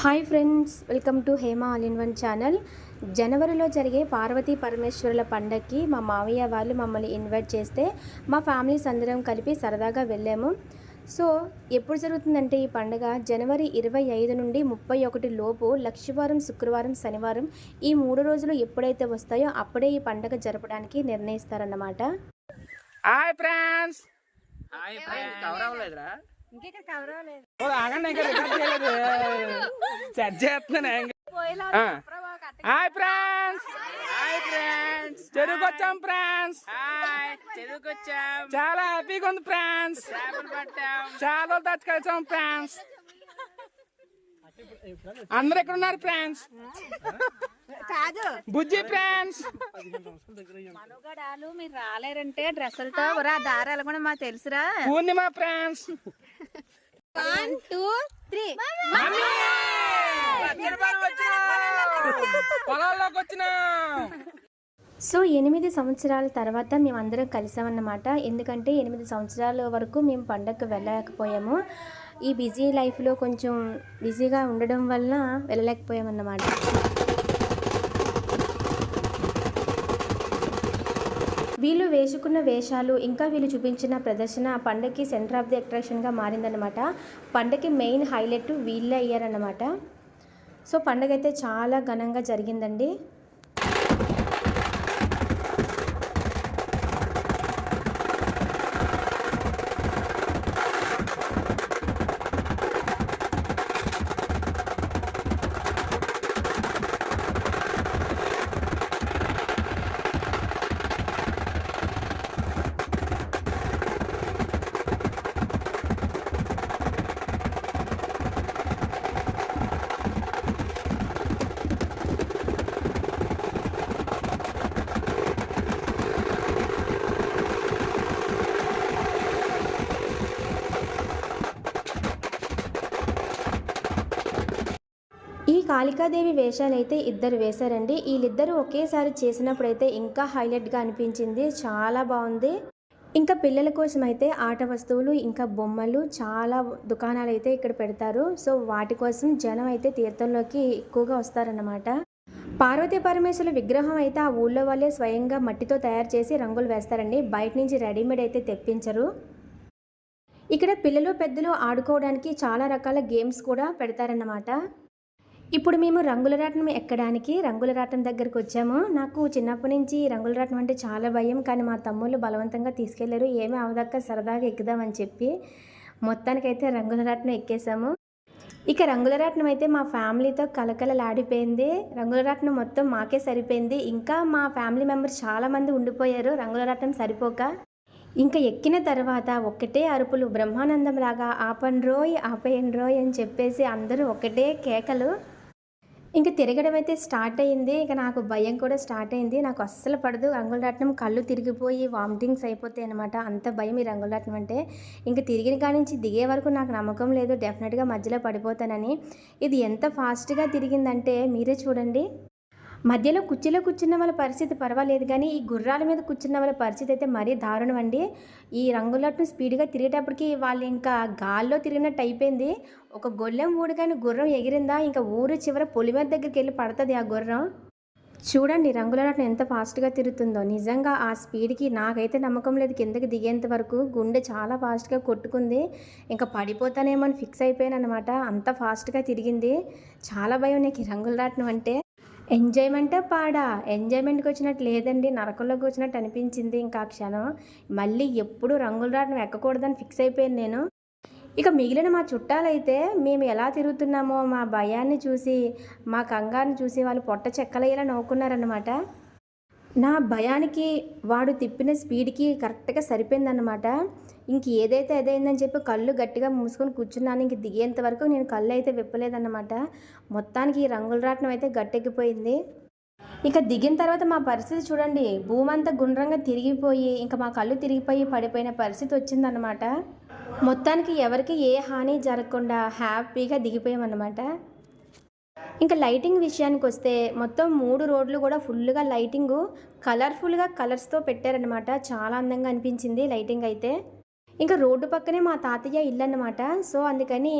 Hi friends welcome to Hema all in one channel. జనవరిలో జరిగే పార్వతీ పరమేశ్వరుల పండగకి మా మావయ్య వాళ్ళు మమ్మల్ని ఇన్వైట్ చేస్తే మా ఫ్యామిలీస్ అందరం కలిపి సరదాగా వెళ్ళాము. సో ఎప్పుడు జరుగుతుందంటే ఈ పండుగ? జనవరి ఇరవై ఐదు నుండి ముప్పై ఒకటి లోపు లక్షవారం శుక్రవారం శనివారం ఈ మూడు రోజులు ఎప్పుడైతే వస్తాయో అప్పుడే ఈ పండుగ జరపడానికి నిర్ణయిస్తారన్నమాట. Hi friends! Hi friends! Cover అవ్వలేదురా ఇంకెక్కడ కవర్ అవ్వలేదు ఓ, ఆగండి ఇంకా రికార్డ్ చేయలేదు సెట్ చేస్తున్నాను ఇంకా. ఆ. హాయ్ ఫ్రెండ్స్ హాయ్ ఫ్రెండ్స్ చెరుకొచ్చాం ఫ్రెండ్స్ హాయ్ చాలా హ్యాపీగా ఉంది ఫ్రెండ్స్ చేపలు పట్టాం చాలా దచ్చి కలిసాం ఫ్రెండ్స్ అందరు ఎక్కడ ఉన్నారు ఫ్రెండ్స్ కాదు బుజ్జి ఫ్రెండ్స్ మనుగడాలు మీరు రాలేరంటే డ్రెస్సులతో దారాలు కూడా మాకు తెలుసురా Purnima friends one two three పొలాల్లోకి వచ్చినా సో ఎనిమిది సంవత్సరాల తర్వాత మేము అందరం కలిసామన్నమాట. ఎందుకంటే ఎనిమిది సంవత్సరాల వరకు మేము పండగకు వెళ్ళలేకపోయాము. ఈ బిజీ లైఫ్లో కొంచెం బిజీగా ఉండడం వల్ల వెళ్ళలేకపోయామన్నమాట. వీళ్ళు వేసుకున్న వేషాలు ఇంకా వీళ్ళు చూపించిన ప్రదర్శన ఆ పండగకి సెంటర్ ఆఫ్ ది అట్రాక్షన్గా మారిందనమాట పండగకి మెయిన్ హైలైట్ వీళ్ళే అయ్యారన్నమాట. సో పండగ అయితే చాలా ఘనంగా జరిగిందండి. కాళికాదేవి వేషాలైతే ఇద్దరు వేశారండి. వీళ్ళిద్దరూ ఒకేసారి చేసినప్పుడైతే ఇంకా హైలైట్గా అనిపించింది. చాలా బాగుంది. ఇంకా పిల్లల కోసం అయితే ఆట వస్తువులు ఇంకా బొమ్మలు చాలా దుకాణాలు అయితే ఇక్కడ పెడతారు. సో వాటి కోసం జనం అయితే తీర్థంలోకి ఎక్కువగా వస్తారన్నమాట. పార్వతీ పరమేశ్వరుల విగ్రహం అయితే ఆ ఊళ్ళో వాళ్ళే స్వయంగా మట్టితో తయారు చేసి రంగులు వేస్తారండి. బయట నుంచి రెడీమేడ్ అయితే తెప్పించరు. ఇక్కడ పిల్లలు పెద్దలు ఆడుకోవడానికి చాలా రకాల గేమ్స్ కూడా పెడతారన్నమాట. ఇప్పుడు మేము రంగుల రాట్నం ఎక్కడానికి రంగుల రాట్నం దగ్గరకు వచ్చాము. నాకు చిన్నప్పటి నుంచి రంగుల రాట్నం అంటే చాలా భయం. కానీ మా తమ్ముళ్ళు బలవంతంగా తీసుకెళ్ళారు. ఏమీ అవదక్క సరదాగా ఎక్కుదామని చెప్పి మొత్తానికైతే రంగుల రాట్నం ఎక్కేసాము ఇక రంగుల రాట్నం అయితే మా ఫ్యామిలీతో కలకలలాడిపోయింది రంగుల రాట్నం మొత్తం మాకే సరిపోయింది. ఇంకా మా ఫ్యామిలీ మెంబర్స్ చాలామంది ఉండిపోయారు. రంగుల రాట్నం సరిపోక ఇంకా ఎక్కిన తర్వాత ఒక్కటే అరుపులు. బ్రహ్మానందం లాగా ఆపన్ రోయ్ ఆపేయన్ రోయ్ అని చెప్పేసి అందరూ ఒకటే కేకలు. ఇంకా తిరగడం అయితే స్టార్ట్ అయింది ఇక నాకు భయం కూడా స్టార్ట్ అయింది నాకు అస్సలు పడదు. రంగులరాట్నం కళ్ళు తిరిగిపోయి వామిటింగ్స్ అయిపోతాయి అనమాట అంత భయం ఈ రంగులరాట్నం అంటే. ఇంకా తిరిగిన కాడి నుంచి దిగే వరకు నాకు నమ్మకం లేదు. డెఫినెట్గా మధ్యలో పడిపోతానని. ఇది ఎంత ఫాస్ట్గా తిరిగిందంటే మీరే చూడండి. మధ్యలో కుర్చీలో కూర్చున్న వాళ్ళ పరిస్థితి పర్వాలేదు కానీ ఈ గుర్రాల మీద కూర్చున్న వాళ్ళ పరిస్థితి అయితే మరీ దారుణం అండి. ఈ రంగులట్ను స్పీడ్గా తిరిగేటప్పటికి వాళ్ళు ఇంకా గాల్లో తిరిగినట్టు అయిపోయింది. ఒక గొల్లెం ఊడిగాని గుర్రం ఎగిరిందా? ఇంకా ఊరు చివర పొలిమేర దగ్గరికి వెళ్ళి పడుతుంది ఆ గుర్రం. చూడండి రంగులరాటం ఎంత ఫాస్ట్గా తిరుగుతుందో. నిజంగా ఆ స్పీడ్కి నాకైతే నమ్మకం లేదు కిందకి దిగేంత వరకు. గుండె చాలా ఫాస్ట్గా కొట్టుకుంది. ఇంకా పడిపోతానేమో అని ఫిక్స్ అయిపోయాను అనమాట అంత ఫాస్ట్గా తిరిగింది. చాలా భయం నాకు ఈ రంగులరాటం అంటే. ఎంజాయ్మెంటే పాడా? ఎంజాయ్మెంట్కి వచ్చినట్టు లేదండి. నరకంలోకి వచ్చినట్టు అనిపించింది ఇంకా ఆ క్షణం. మళ్ళీ ఎప్పుడు రంగులు రాటం ఎక్కకూడదని ఫిక్స్ అయిపోయాను నేను. ఇక మిగిలిన మా చుట్టాలైతే మేము ఎలా తిరుగుతున్నామో మా భయాన్ని చూసి మా కంగారుని చూసి వాళ్ళు పొట్ట చెక్కలయ్యేలా నవ్వుకున్నారనమాట నా భయానికి వాడు తిప్పిన స్పీడ్కి కరెక్ట్గా సరిపోయిందనమాట ఇంక ఏదైతే అదైందని చెప్పి కళ్ళు గట్టిగా మూసుకొని కూర్చున్నాను ఇంక దిగేంత వరకు నేను కళ్ళు అయితే విప్పలేదన్నమాట. మొత్తానికి ఈ రంగుల రాట్నం అయితే గట్టెక్కిపోయింది. ఇక దిగిన తర్వాత మా పరిస్థితి చూడండి. భూమి అంతా గుండ్రంగా తిరిగిపోయి ఇంకా మా కళ్ళు తిరిగిపోయి పడిపోయిన పరిస్థితి వచ్చిందన్నమాట. మొత్తానికి ఎవరికి ఏ హాని జరగకుండా హ్యాపీగా దిగిపోయామన్నమాట. ఇంకా లైటింగ్ విషయానికి వస్తే మొత్తం మూడు రోడ్లు కూడా ఫుల్గా లైటింగ్ కలర్ఫుల్గా కలర్స్తో పెట్టారనమాట చాలా అందంగా అనిపించింది లైటింగ్ అయితే. ఇంకా రోడ్డు పక్కనే మా తాతయ్య ఇల్లు అన్నమాట సో అందుకని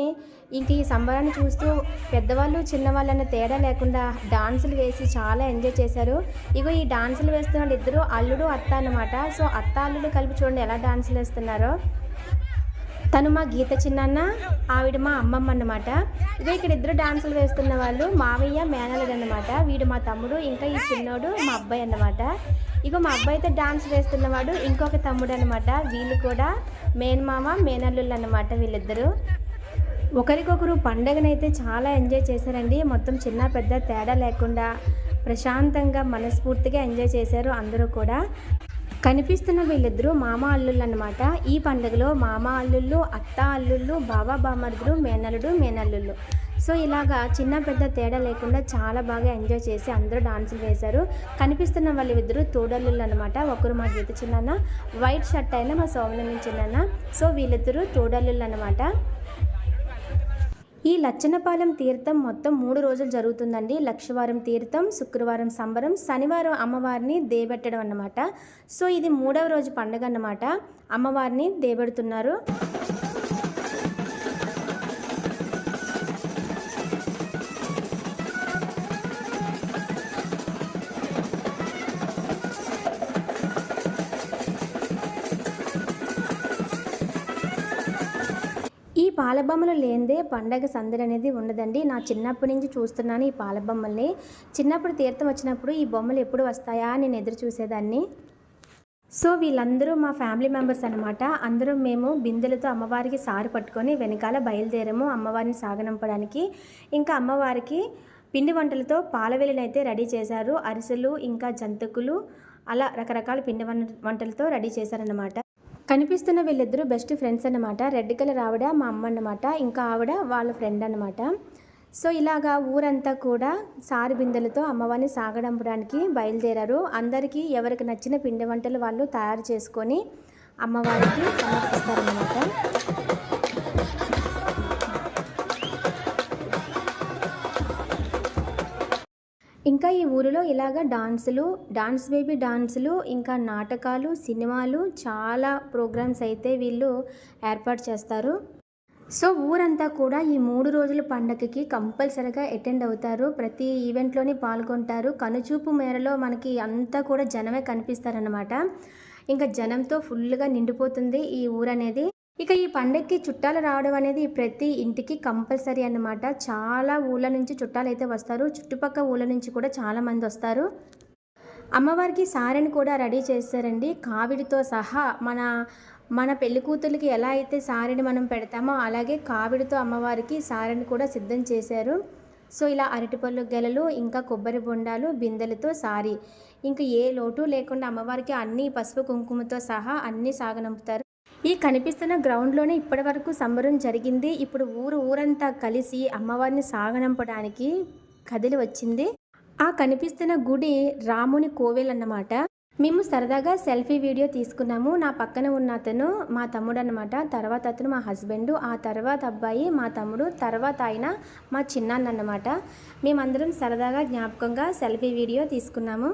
ఇంక ఈ సంబరాన్ని చూస్తూ పెద్దవాళ్ళు చిన్నవాళ్ళు అన్న తేడా లేకుండా డాన్సులు వేసి చాలా ఎంజాయ్ చేశారు. ఇగో ఈ డాన్సులు వేస్తున్న ఇద్దరు అల్లుడు అత్త అన్నమాట. సో అత్త అల్లుడు కలిపి చూడండి ఎలా డాన్సులు వేస్తున్నారో. తను మా గీత చిన్నన్న ఆవిడ మా అమ్మమ్మ అన్నమాట. ఇదే ఇక్కడ ఇద్దరు డాన్సులు వేస్తున్న వాళ్ళు మావయ్య మేనలుడు అనమాట వీడు మా తమ్ముడు ఇంకా ఈ చిన్నోడు మా అబ్బాయి అన్నమాట. ఇగో మా అబ్బాయి అయితే డాన్స్ వేస్తున్నవాడు ఇంకొక తమ్ముడు అనమాట వీళ్ళు కూడా మేనమామ మేనల్లుళ్ళు అనమాట వీళ్ళిద్దరూ. ఒకరికొకరు పండగనైతే చాలా ఎంజాయ్ చేశారండి. మొత్తం చిన్న పెద్ద తేడా లేకుండా ప్రశాంతంగా మనస్ఫూర్తిగా ఎంజాయ్ చేశారు అందరూ కూడా. కనిపిస్తున్న వీళ్ళిద్దరూ మామ అల్లుళ్ళు అనమాట ఈ పండుగలో మామ అల్లుళ్ళు అత్త అల్లుళ్ళు బాబా బామర్దులు మేనల్లుడు మేనల్లుళ్ళు. సో ఇలాగా చిన్న పెద్ద తేడా లేకుండా చాలా బాగా ఎంజాయ్ చేసి అందరూ డాన్సులు వేశారు. కనిపిస్తున్న వాళ్ళు ఇద్దరు తోడల్లుళ్ళు అనమాట ఒకరు మా గీత చిన్న వైట్ షర్ట్ అయినా మా సోమనంగి చిన్న సో వీళ్ళిద్దరూ తోడల్లుళ్ళు అనమాట ఈ లచ్చనపాలెం తీర్థం మొత్తం మూడు రోజులు జరుగుతుందండి. లక్షవారం తీర్థం శుక్రవారం సంబరం శనివారం అమ్మవారిని దేబెట్టడం అన్నమాట. సో ఇది మూడవ రోజు పండుగ అన్నమాట. అమ్మవారిని దేబెడుతున్నారు పాలబొమ్మలు లేనిదే పండగ సందడి అనేది ఉండదండి. నా చిన్నప్పటి నుంచి చూస్తున్నాను ఈ పాలబొమ్మల్ని. చిన్నప్పుడు తీర్థం వచ్చినప్పుడు ఈ బొమ్మలు ఎప్పుడు వస్తాయా నేను ఎదురు చూసేదాన్ని. సో వీళ్ళందరూ మా ఫ్యామిలీ మెంబర్స్ అనమాట అందరూ మేము బిందెలతో అమ్మవారికి సారు పట్టుకొని వెనకాల బయలుదేరాము అమ్మవారిని సాగనంపడానికి. ఇంకా అమ్మవారికి పిండి వంటలతో పాలవెల్లిని అయితే రెడీ చేశారు. అరిసెలు ఇంకా జంతుకులు అలా రకరకాల పిండి వంటలతో రెడీ చేశారన్నమాట. కనిపిస్తున్న వీళ్ళిద్దరూ బెస్ట్ ఫ్రెండ్స్ అన్నమాట. రెడ్ కలర్ ఆవిడ మా అమ్మ అన్నమాట. ఇంకా ఆవిడ వాళ్ళ ఫ్రెండ్ అనమాట సో ఇలాగా ఊరంతా కూడా సారి బిందెలతో అమ్మవారిని సాగడంపడానికి బయలుదేరారు. అందరికీ ఎవరికి నచ్చిన పిండి వంటలు వాళ్ళు తయారు చేసుకొని అమ్మవారికి సమర్పిస్తారనమాట ఇంకా ఈ ఊరిలో ఇలాగ డాన్సులు డాన్స్ బేబీ డాన్సులు ఇంకా నాటకాలు సినిమాలు చాలా ప్రోగ్రామ్స్ అయితే వీళ్ళు ఏర్పాటు చేస్తారు. సో ఊరంతా కూడా ఈ మూడు రోజుల పండగకి కంపల్సరిగా అటెండ్ అవుతారు. ప్రతి ఈవెంట్లోని పాల్గొంటారు. కనుచూపు మేరలో మనకి అంతా కూడా జనమే కనిపిస్తారనమాట ఇంకా జనంతో ఫుల్గా నిండిపోతుంది ఈ ఊరు అనేది ఇక ఈ పండగకి చుట్టాలు రావడం అనేది ప్రతి ఇంటికి కంపల్సరీ అన్నమాట. చాలా ఊళ్ళ నుంచి చుట్టాలు అయితే వస్తారు. చుట్టుపక్కల ఊళ్ళ నుంచి కూడా చాలా మంది వస్తారు. అమ్మవారికి సారెని కూడా రెడీ చేస్తారండి కావిడితో సహా మన మన పెళ్ళి కూతురికి ఎలా అయితే సారెని మనం పెడతామో అలాగే కావిడితో అమ్మవారికి సారెని కూడా సిద్ధం చేశారు. సో ఇలా అరటిపళ్ళు గెలలు ఇంకా కొబ్బరి బొండాలు బిందెలతో సారీ. ఇంకా ఏ లోటు లేకుండా అమ్మవారికి అన్ని పసుపు కుంకుమతో సహా అన్నీ సాగనంపుతారు. ఈ కనిపిస్తున్న గ్రౌండ్లోనే ఇప్పటి వరకు సంబరం జరిగింది. ఇప్పుడు ఊరు ఊరంతా కలిసి అమ్మవారిని సాగనంపడానికి కదిలి వచ్చింది. ఆ కనిపిస్తున్న గుడి రాముని కోవెల్ అన్నమాట మేము సరదాగా సెల్ఫీ వీడియో తీసుకున్నాము. నా పక్కన ఉన్న అతను మా తమ్ముడు అన్నమాట తర్వాత అతను మా హస్బెండ్ ఆ తర్వాత అబ్బాయి మా తమ్ముడు తర్వాత ఆయన మా చిన్నాన్న అన్నమాట మేమందరం సరదాగా జ్ఞాపకంగా సెల్ఫీ వీడియో తీసుకున్నాము.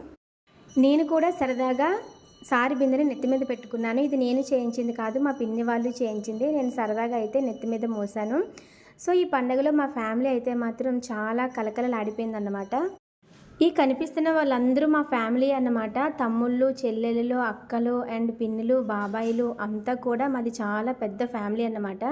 నేను కూడా సరదాగా సారి బిందెని నెత్తి మీద పెట్టుకున్నాను. ఇది నేను చేయించింది కాదు మా పిన్ని వాళ్ళు చేయించింది. నేను సరదాగా అయితే నెత్తి మీద మోసాను. సో ఈ పండుగలో మా ఫ్యామిలీ అయితే మాత్రం చాలా కలకలలాడిపోయింది అన్నమాట ఈ కనిపిస్తున్న వాళ్ళందరూ మా ఫ్యామిలీ అన్నమాట. తమ్ముళ్ళు చెల్లెళ్ళు అక్కలు అండ్ పిన్నులు బాబాయిలు అంతా కూడా మాది చాలా పెద్ద ఫ్యామిలీ అన్నమాట.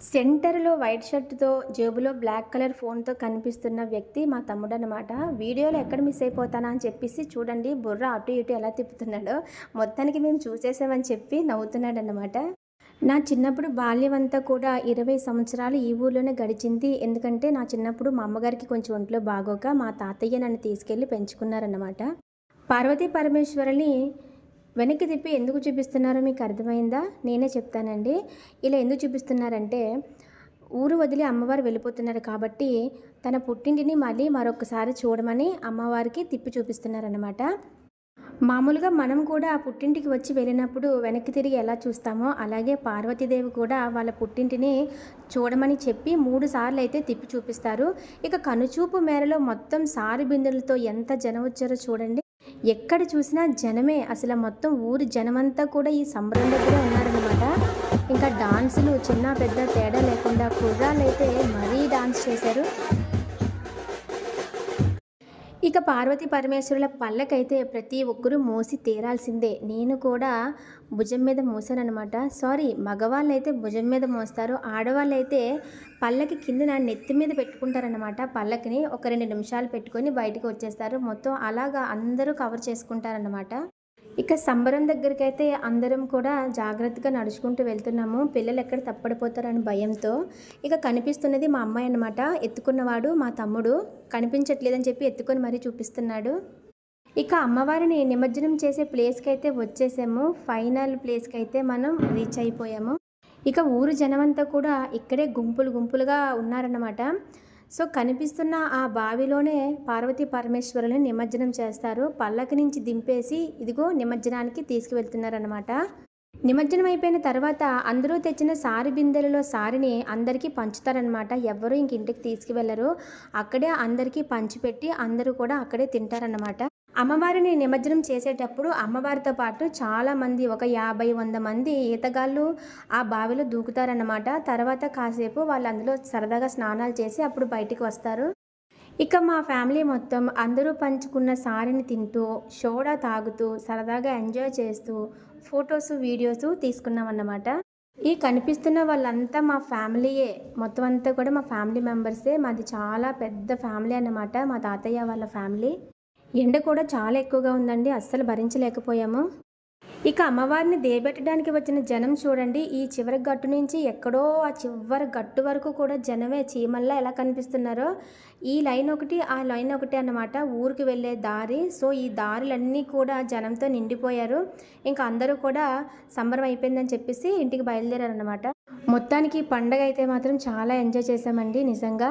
సెంటర్లో వైట్ షర్ట్తో జేబులో బ్లాక్ కలర్ ఫోన్తో కనిపిస్తున్న వ్యక్తి మా తమ్ముడు అనమాట వీడియోలో ఎక్కడ మిస్ అయిపోతానా అని చెప్పేసి చూడండి. బుర్ర అటు ఇటు ఎలా తిప్పుతున్నాడో మొత్తానికి మేము చూసేసామని చెప్పి నవ్వుతున్నాడు అనమాట నా చిన్నప్పుడు బాల్యం అంతా కూడా ఇరవై సంవత్సరాలు ఈ ఊర్లోనే గడిచింది. ఎందుకంటే నా చిన్నప్పుడు మా అమ్మగారికి కొంచెం ఒంట్లో బాగోక మా తాతయ్య నన్ను తీసుకెళ్ళి పెంచుకున్నారన్నమాట. పార్వతీ పరమేశ్వరుని వెనక్కి తిప్పి ఎందుకు చూపిస్తున్నారో మీకు అర్థమైందా? నేనే చెప్తానండి. ఇలా ఎందుకు చూపిస్తున్నారంటే ఊరు వదిలి అమ్మవారు వెళ్ళిపోతున్నారు కాబట్టి తన పుట్టింటిని మళ్ళీ మరొకసారి చూడమని అమ్మవారికి తిప్పి చూపిస్తున్నారన్నమాట. మామూలుగా మనం కూడా ఆ పుట్టింటికి వచ్చి వెళ్ళినప్పుడు వెనక్కి తిరిగి ఎలా చూస్తామో అలాగే పార్వతీదేవి కూడా వాళ్ళ పుట్టింటిని చూడమని చెప్పి మూడు సార్లు అయితే తిప్పి చూపిస్తారు. ఇక కనుచూపు మేరలో మొత్తం సారి బిందులతో ఎంత జనం వచ్చారో చూడండి. ఎక్కడ చూసినా జనమే. అసలు మొత్తం ఊరి జనమంతా కూడా ఈ సంబరం దగ్గరే ఉన్నారనమాట ఇంకా డాన్సులు చిన్న పెద్ద తేడా లేకుండా కుర్రాళ్ళు అయితే మరీ డాన్స్ చేశారు. ఇక పార్వతి పరమేశ్వరుల పళ్ళకైతే ప్రతి ఒక్కరూ మోసి తీరాల్సిందే. నేను కూడా భుజం మీద మోసానమాట సారీ మగవాళ్ళు అయితే భుజం మీద మోస్తారు. ఆడవాళ్ళు అయితే పళ్ళకి కిందన నెత్తి మీద పెట్టుకుంటారనమాట పళ్ళకిని ఒక రెండు నిమిషాలు పెట్టుకొని బయటకు వచ్చేస్తారు. మొత్తం అలాగా అందరూ కవర్ చేసుకుంటారనమాట ఇక సంబరం దగ్గరికి అయితే అందరం కూడా జాగ్రత్తగా నడుచుకుంటూ వెళ్తున్నాము. పిల్లలు ఎక్కడ తప్పడిపోతారని భయంతో ఇక కనిపిస్తున్నది మా అమ్మాయి అనమాట ఎత్తుకున్నవాడు మా తమ్ముడు. కనిపించట్లేదని చెప్పి ఎత్తుకొని మరీ చూపిస్తున్నాడు. ఇక అమ్మవారిని నిమజ్జనం చేసే ప్లేస్కి అయితే వచ్చేసాము. ఫైనల్ ప్లేస్కి అయితే మనం రీచ్ అయిపోయాము. ఇక ఊరు జనమంతా కూడా ఇక్కడే గుంపులు గుంపులుగా ఉన్నారన్నమాట. సో కనిపిస్తున్న ఆ బావిలోనే పార్వతీ పరమేశ్వరుని నిమజ్జనం చేస్తారు. పల్లకి నుంచి దింపేసి ఇదిగో నిమజ్జనానికి తీసుకువెళ్తున్నారనమాట నిమజ్జనం అయిపోయిన తర్వాత అందరూ తెచ్చిన సారి బిందెలలో సారిని అందరికీ పంచుతారనమాట ఎవ్వరూ ఇంక ఇంటికి తీసుకువెళ్ళరు. అక్కడే అందరికీ పంచిపెట్టి అందరూ కూడా అక్కడే తింటారనమాట అమ్మవారిని నిమజ్జనం చేసేటప్పుడు అమ్మవారితో పాటు చాలామంది ఒక యాభై వంద మంది ఈతగాళ్ళు ఆ బావిలో దూకుతారన్నమాట. తర్వాత కాసేపు వాళ్ళు అందులో సరదాగా స్నానాలు చేసి అప్పుడు బయటికి వస్తారు. ఇక మా ఫ్యామిలీ మొత్తం అందరూ పంచుకున్న సారిని తింటూ సోడా తాగుతూ సరదాగా ఎంజాయ్ చేస్తూ ఫొటోస్ వీడియోస్ తీసుకున్నామన్నమాట. ఈ కనిపిస్తున్న వాళ్ళంతా మా ఫ్యామిలీయే. మొత్తం అంతా కూడా మా ఫ్యామిలీ మెంబర్సే. మాది చాలా పెద్ద ఫ్యామిలీ అన్నమాట. మా తాతయ్య వాళ్ళ ఫ్యామిలీ. ఎండ కూడా చాలా ఎక్కువగా ఉందండి అస్సలు భరించలేకపోయాము. ఇక అమ్మవారిని దేబెట్టడానికి వచ్చిన జనం చూడండి ఈ చివరి గట్టు నుంచి ఎక్కడో ఆ చివరి గట్టు వరకు కూడా జనమే చీమల్లా ఎలా కనిపిస్తున్నారో. ఈ లైన్ ఒకటి ఆ లైన్ ఒకటి అన్నమాట ఊరికి వెళ్ళే దారి. సో ఈ దారులన్నీ కూడా జనంతో నిండిపోయారు. ఇంకా అందరూ కూడా సంబరం అయిపోయిందని చెప్పేసి ఇంటికి బయలుదేరారనమాట మొత్తానికి పండగ అయితే మాత్రం చాలా ఎంజాయ్ చేశామండి నిజంగా.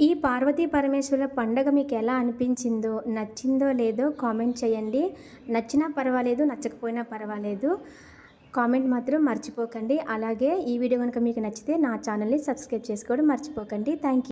ఈ పార్వతీ పరమేశ్వరుల పండగ మీకు ఎలా అనిపించిందో నచ్చిందో లేదో కామెంట్ చేయండి. నచ్చినా పర్వాలేదు నచ్చకపోయినా పర్వాలేదు. కామెంట్ మాత్రం మర్చిపోకండి. అలాగే ఈ వీడియో కనుక మీకు నచ్చితే నా ఛానల్ని సబ్స్క్రైబ్ చేసుకోవడం మర్చిపోకండి. Thank you